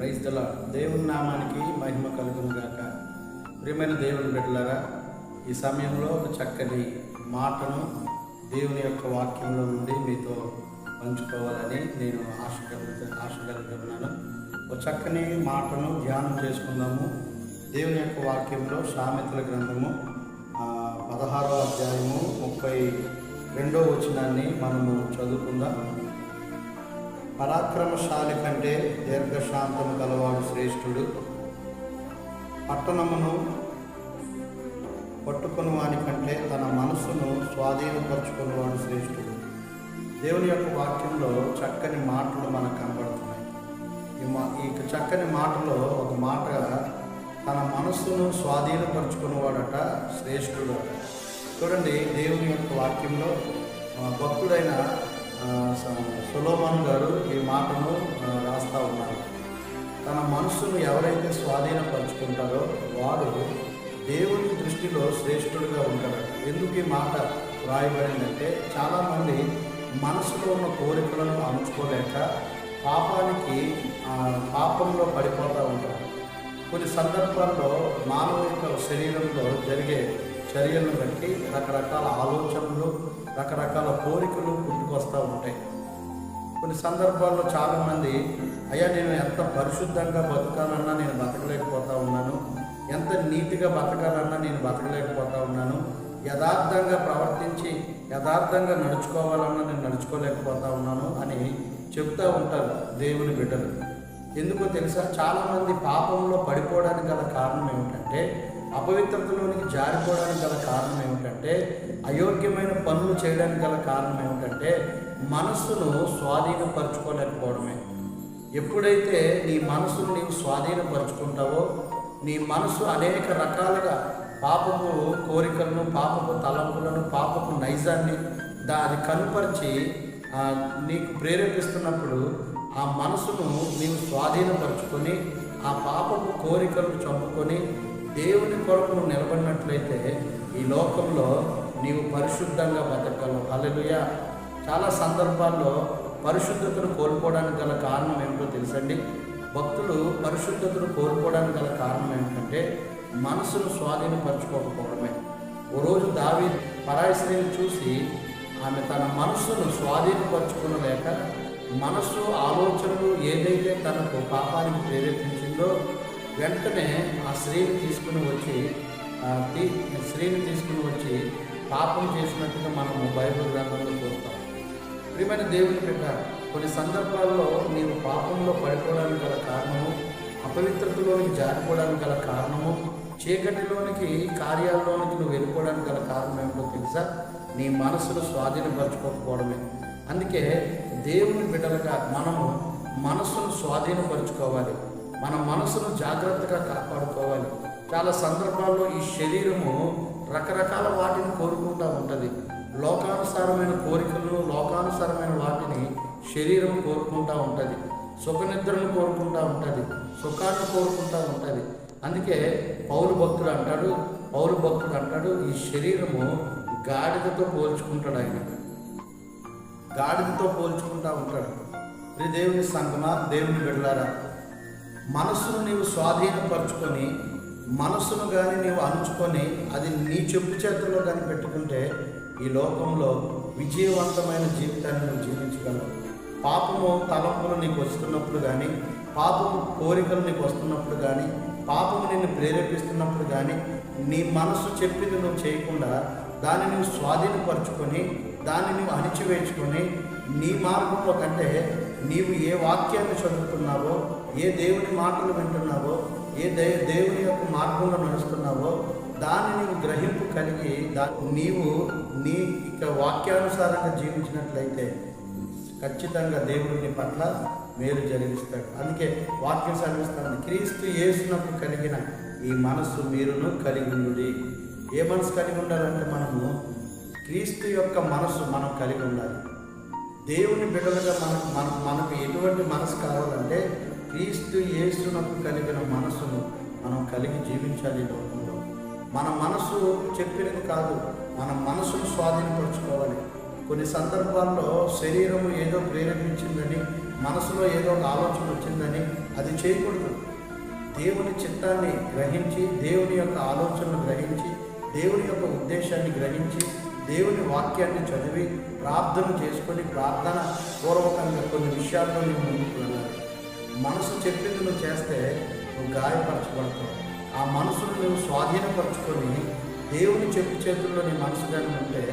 క్రైస్తల దేవుని నామానికి మహిమ కలుగును గాక ప్రియమైన దేవుని బిడ్డలారా ఈ సమయంలో ఒక చక్కని మాటను దేవుని యొక్క వాక్యంలో నుండి మీతో పంచుకోవాలని నేను ఆశ కలుగుతా ఆశ కలుగుతున్నాను ఒక చక్కని మాటను ధ్యానం చేసుకుందాము. దేవుని యొక్క వాక్యంలో సామెతల గ్రంథము పదహారో అధ్యాయము ముప్పై రెండో వచనాన్ని మనము చదువుకుందాం. పరాక్రమశాలి కంటే దీర్ఘశాంతము గలవాడు శ్రేష్ఠుడు. పట్టణమును పట్టుకుని వాని కంటే తన మనస్సును స్వాధీనపరుచుకున్నవాడు శ్రేష్ఠుడు. దేవుని యొక్క వాక్యంలో చక్కని మాటలు మనకు కనబడుతున్నాయి. ఈ మా ఈ చక్కని మాటలో ఒక మాట తన మనస్సును స్వాధీనపరుచుకున్నవాడట శ్రేష్ఠుడు అట. చూడండి దేవుని యొక్క వాక్యంలో భక్తుడైన సులోమన్ గారు ఈ మాటను రాస్తా ఉన్నారు. తన మనస్సును ఎవరైతే స్వాధీనపరుచుకుంటారో వాడు దేవుని దృష్టిలో శ్రేష్ఠుడిగా ఉంటాడు ఎందుకు ఈ మాట రాయబడిందంటే చాలామంది మనసులో ఉన్న కోరికలను అణుచుకోలేక పాపానికి పాపంలో పడిపోతూ ఉంటారు. కొన్ని సందర్భాల్లో మానవ యొక్క శరీరంలో జరిగే చర్యలను బట్టి రకరకాల ఆలోచనలు రకరకాల కోరికలు వస్తూ ఉంటాయి. కొన్ని సందర్భాల్లో చాలామంది అయ్యా నేను ఎంత పరిశుద్ధంగా బతకాలన్నా నేను బతకలేకపోతా ఉన్నాను. ఎంత నీతిగా బతకాలన్నా నేను బతకలేకపోతా ఉన్నాను. యథార్థంగా ప్రవర్తించి యథార్థంగా నడుచుకోవాలన్నా నేను నడుచుకోలేకపోతా ఉన్నాను అని చెప్తూ ఉంటారు దేవుని బిడ్డలు. ఎందుకో తెలుసా? చాలామంది పాపంలో పడిపోవడానికి గల కారణం ఏమిటంటే అపవిత్రతలోనికి జారిపోవడానికి గల కారణం ఏమిటంటే అయోగ్యమైన పనులు చేయడానికి గల కారణం ఏమిటంటే మనస్సును స్వాధీనపరచుకోలేకపోవడమే. ఎప్పుడైతే నీ మనసును నీవు స్వాధీనపరుచుకుంటావో నీ మనసు అనేక రకాలుగా పాపపు కోరికలను పాపపు తలంపులను పాపపు నైజాన్ని దా అది కనుపరిచి నీకు ప్రేరేపిస్తున్నప్పుడు ఆ మనసును నీవు స్వాధీనపరుచుకొని ఆ పాపపు కోరికలను చంపుకొని దేవుని కొరకు నువ్వు నిలబడినట్లయితే ఈ లోకంలో నీవు పరిశుద్ధంగా బతకగలవు అలలుయ చాలా సందర్భాల్లో పరిశుద్ధతను కోల్పోవడానికి గల కారణం ఏమిటో తెలుసండి? భక్తులు పరిశుద్ధతను కోల్పోవడానికి గల కారణం ఏమిటంటే మనసును స్వాధీనపరచుకోకపోవడమే. ఓ రోజు దావి పరాయి స్త్రీని చూసి ఆమె తన మనస్సును స్వాధీనపరచుకునలేక మనస్సు ఆలోచనలు ఏదైతే తనకు పాపానికి ప్రేరేపించిందో వెంటనే ఆ స్త్రీని తీసుకుని వచ్చి స్త్రీని తీసుకుని వచ్చి పాపం చేసినట్టుగా మనము బైబిల్ గ్రంథంలో చూస్తాం. ప్రియమైన దేవుని బిడ్డ కొన్ని సందర్భాల్లో నీవు పాపంలో పడిపోవడానికి గల కారణము అపవిత్రతలోనికి జారిపోవడానికి గల కారణము చీకటిలోనికి కార్యాలలోనికి నువ్వు వెళ్ళిపోవడానికి గల కారణం ఏమిటో తెలుసా? నీ మనసును స్వాధీనపరచుకోకపోవడమే. అందుకే దేవుని బిడ్డలుగా మనము మనస్సును స్వాధీనపరచుకోవాలి. మన మనసును జాగ్రత్తగా కాపాడుకోవాలి. చాలా సందర్భాల్లో ఈ శరీరము రకరకాల వాటిని కోరుకుంటూ ఉంటుంది. లోకానుసారమైన కోరికలు లోకానుసారమైన వాటిని శరీరం కోరుకుంటూ ఉంటుంది. సుఖనిద్రను కోరుకుంటూ ఉంటుంది. సుఖాన్ని కోరుకుంటూ ఉంటుంది. అందుకే పౌరు భక్తుడు అంటాడు పౌరు భక్తుడు అంటాడు ఈ శరీరము గాడిదతో పోల్చుకుంటాడు ఆయన. గాడిదతో పోల్చుకుంటూ ఉంటాడు. దేవుని సంగమా దేవుని బిడ్డలారా మనస్సును నీవు స్వాధీనపరచుకొని మనస్సును కానీ నీవు అణుచుకొని అది నీ చెప్పు చేతుల్లో కానీ పెట్టుకుంటే ఈ లోకంలో విజయవంతమైన జీవితాన్ని నువ్వు జీవించగలవు. పాపము తలంపులు నీకు వస్తున్నప్పుడు కానీ పాపము కోరికలు నీకు వస్తున్నప్పుడు కానీ పాపము నిన్ను ప్రేరేపిస్తున్నప్పుడు కానీ నీ మనస్సు చెప్పింది నువ్వు చేయకుండా దాన్ని నువ్వు స్వాధీనపరచుకొని దాన్ని నువ్వు అణిచివేసుకొని నీ మార్గంలో కంటే నీవు ఏ వాక్యాన్ని చదువుతున్నావో ఏ దేవుని మాటలు వింటున్నావో ఏ దే దేవుని యొక్క మార్గంలో నడుస్తున్నావో దాన్ని నీవు గ్రహింపు కలిగి దా నీవు నీ ఇక వాక్యానుసారంగా జీవించినట్లయితే ఖచ్చితంగా దేవుడిని పట్ల మేలు జరిగిస్తాడు. అందుకే వాక్యం సెలవిస్తాడు క్రీస్తు యేసునకు కలిగిన ఈ మనస్సు మీరును కలిగి ఉండుడి. ఏ మనసు కలిగి ఉండాలంటే మనము క్రీస్తు యొక్క మనసు మనం కలిగి ఉండాలి. దేవుని బిడ్డలుగా మనకు మన మనకు ఎటువంటి మనసు కావాలంటే క్రీస్తు యేసునకు కలిగిన మనసును మనం కలిగి జీవించాలి లోకంలో. మన మనసు చెప్పినది కాదు మన మనసును స్వాధీనపరచుకోవాలి. కొన్ని సందర్భాల్లో శరీరము ఏదో ప్రేరేపించిందని మనసులో ఏదో ఒక ఆలోచన వచ్చిందని అది చేయకూడదు. దేవుని చిత్తాన్ని గ్రహించి దేవుని యొక్క ఆలోచనను గ్రహించి దేవుని యొక్క ఉద్దేశాన్ని గ్రహించి దేవుని వాక్యాన్ని చదివి ప్రార్థన చేసుకొని ప్రార్థన పూర్వకంగా కొన్ని విషయాల్లో నువ్వు ముందుకు వెళ్ళాలి మనసు చెప్పింది నువ్వు చేస్తే నువ్వు గాయపరచబడతావు. ఆ మనసును నువ్వు స్వాధీనపరచుకొని దేవుని చెప్పు చేతుల్లో నీ మనసు కానీ ఉంటే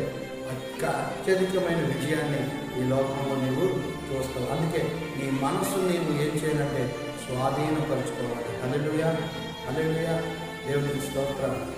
అక్క అత్యధికమైన విజయాన్ని ఈ లోకంలో నీవు చూస్తావు. అందుకే నీ మనసు నీవు ఏం చేయాలంటే స్వాధీనపరచుకోవాలి. అలెలుయా అలెలుయా దేవునికి స్తోత్రం.